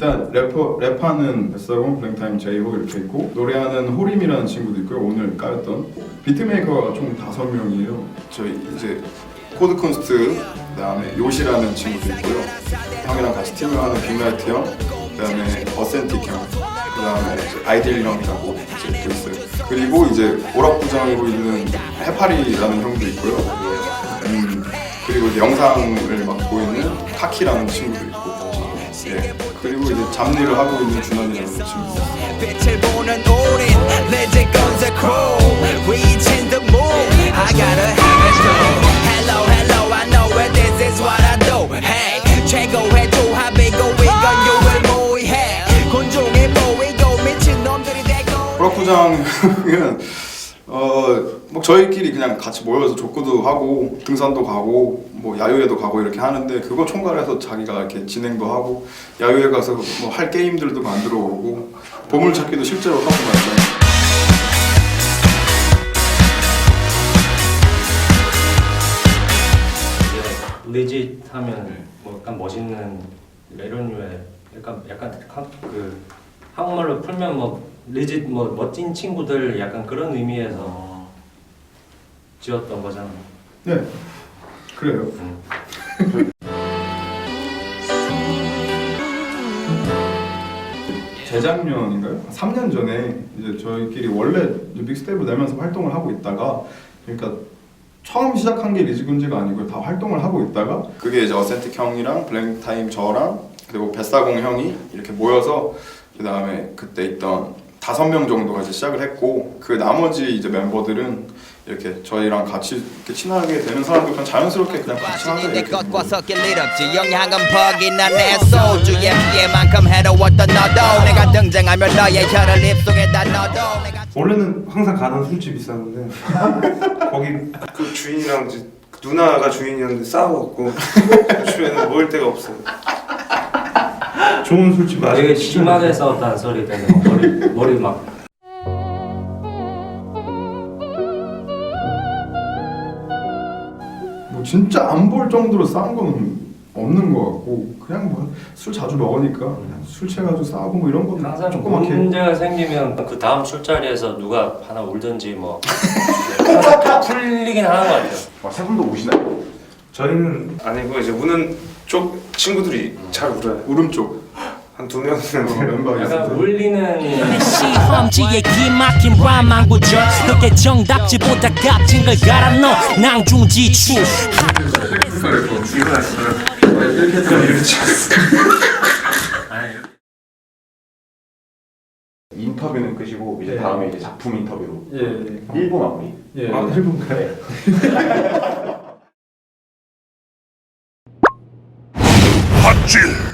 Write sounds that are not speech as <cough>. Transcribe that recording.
일단 래퍼 랩하는 뱃사공 블랙타임 제이홉 이렇게 있고 노래하는 호림이라는 친구도 있고요. 오늘 까였던 비트메이커가 총 다섯 명이에요. 저희 이제 코드 콘스트 그다음에 요시라는 친구도 있고요. 형이랑 같이 팀을 하는 빅라이트 형, 그다음에 어센틱 형, 그다음에 아이딜 형이라고 이제 또 있어요. 그리고 이제 오락부장이고 있는 해파리라는 형도 있고요. 음, 그리고 영상을 맡고 있는 타키라는 친구도 있고, 예. 그리고 이제 잡일을 하고 있는 준환이라는 친구. 빛을 보는 우린 legend guns a crew reaching the moon I gotta have it too Hello hello I know where this is what I do Hey 최고의 조합이고 이건 유일 무이해 곤종해 보이고 미친 놈들이 되고 오락부장은 어 뭐 저희끼리 그냥 같이 모여서 족구도 하고 등산도 가고 뭐 야유회도 가고 이렇게 하는데 그거 총괄해서 자기가 이렇게 진행도 하고 야유회 가서 뭐 할 게임들도 만들어 오고 보물찾기도 실제로 하고 말이죠. 리짓 하면 뭐 약간 멋있는 이런 류의 약간 약간 한- 그 한국말로 풀면 뭐 리짓 뭐 멋진 친구들 약간 그런 의미에서 지었던 거잖아. 네, 그래요. 음. 재작년인가요? 3년 전에 이제 저희끼리 원래 빅스텝을 내면서 활동을 하고 있다가 그러니까 처음 시작한 게 리즈군지가 아니고 다 활동을 하고 있다가 그게 이제 어센틱 형이랑 블랙타임 저랑 그리고 뱃사공 형이 이렇게 모여서 그 다음에 그때 있던 다섯 명 정도가 이제 시작을 했고 그 나머지 이제 멤버들은 이렇게 저희랑 같이 이렇게 친하게 되는 사람들 그냥 자연스럽게 그냥 같이 하자 내 이렇게 것과 섞일 일 없지. 영향은 퍽이나 내 소주에 피해만큼 해로웠던 너도. 내가 등장하면 너의 혀를 입속에다 넣어도 내가 원래는 항상 가던 술집 있었는데 <laughs> 거기 그 주인이랑 이제 그 누나가 주인이었는데 싸워갖고 요즘에는 먹을 데가 없어요. 좋은 술집 되게 심하게 싸웠다는 소리 때문에 머리 머리 막 진짜 안 볼 정도로 싸운 거는 없는 것 같고 그냥 뭐 술 자주 먹으니까 그냥 술 취해가지고 싸우고 뭐 이런 거는 항상 조그맣게 문제가 생기면 그 다음 술자리에서 누가 하나 울든지 뭐 <laughs> 풀리긴 하는 것 같아요. 아, 세 분도 오시나요? 저희는 아니고 이제 우는 쪽 친구들이 잘 울어요. 울음 쪽 한 두명 어, 있는데 <laughs> 멤버가 약간 있어서. 울리는 시 험지에 기막힌 람만 구절 그게 정답지보다 값진 걸 갈아 넣어 낭중지추 인터뷰는 끄시고 이제 다음에 이제 작품 인터뷰로. 예, 예. 1부 마무리. 예. 아, 해볼까요? <laughs> 핫질